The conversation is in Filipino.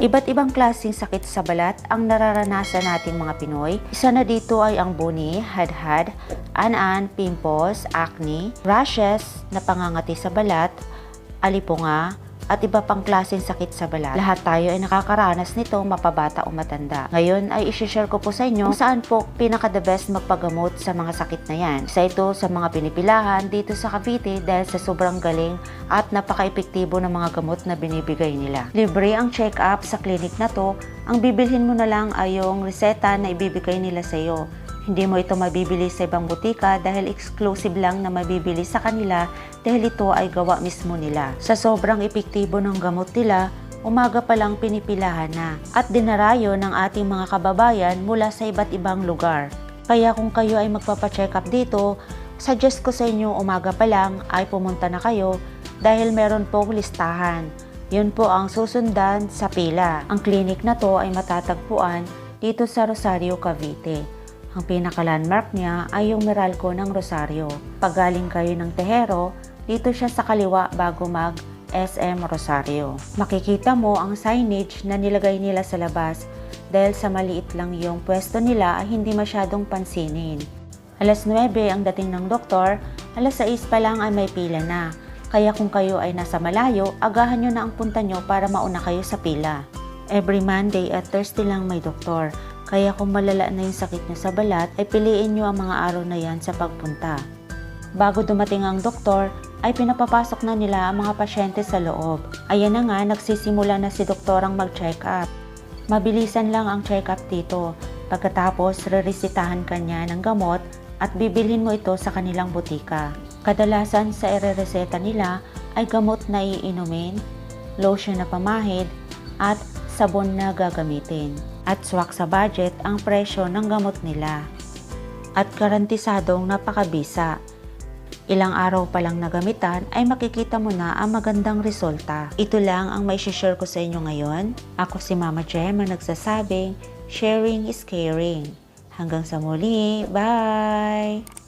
Iba't ibang klaseng sakit sa balat ang nararanasan nating mga Pinoy. Isa na dito ay ang buni, hadhad, an-an, pimples, acne, rashes na pangangati sa balat, alipunga, at iba pang klaseng sakit sa balat. Lahat tayo ay nakakaranas nito mapabata o matanda. Ngayon ay isishare ko po sa inyo kung saan po pinaka the best magpagamot sa mga sakit na yan. Isa ito sa mga pinipilahan dito sa Cavite dahil sa sobrang galing at napaka-epektibo ng mga gamot na binibigay nila. Libre ang check-up sa clinic na to. Ang bibilhin mo na lang ay yung reseta na ibibigay nila sa iyo. Hindi mo ito mabibili sa ibang butika dahil exclusive lang na mabibili sa kanila dahil ito ay gawa mismo nila. Sa sobrang epektibo ng gamot nila, umaga pa lang pinipilahan na at dinarayo ng ating mga kababayan mula sa iba't ibang lugar. Kaya kung kayo ay magpapacheck up dito, suggest ko sa inyo umaga pa lang ay pumunta na kayo dahil meron pong listahan. Yun po ang susundan sa pila. Ang clinic na to ay matatagpuan dito sa Rosario, Cavite. Ang pinaka-landmark niya ay yung Meralco ng Rosario. Pag galing kayo ng Tehero, dito siya sa kaliwa bago mag SM Rosario. Makikita mo ang signage na nilagay nila sa labas dahil sa maliit lang yung pwesto nila ay hindi masyadong pansinin. Alas 9 ang dating ng doktor, alas 6 pa lang ay may pila na. Kaya kung kayo ay nasa malayo, agahan nyo na ang punta nyo para mauna kayo sa pila. Every Monday at Thursday lang may doktor. Kaya kung malala na yung sakit nyo sa balat, ay piliin nyo ang mga araw na yan sa pagpunta. Bago dumating ang doktor, ay pinapapasok na nila ang mga pasyente sa loob. Ayan na nga, nagsisimula na si doktorang mag-check up. Mabilisan lang ang check up dito. Pagkatapos, reresitahan ka niya ng gamot at bibilhin mo ito sa kanilang butika. Kadalasan sa irereseta nila ay gamot na iinumin, lotion na pamahid, at sabon na gagamitin. At swak sa budget ang presyo ng gamot nila. At garantisadong napakabisa. Ilang araw pa lang nagamitan ay makikita mo na ang magandang resulta. Ito lang ang may share ko sa inyo ngayon. Ako si Mama ang nagsasabing, sharing is caring. Hanggang sa muli, bye!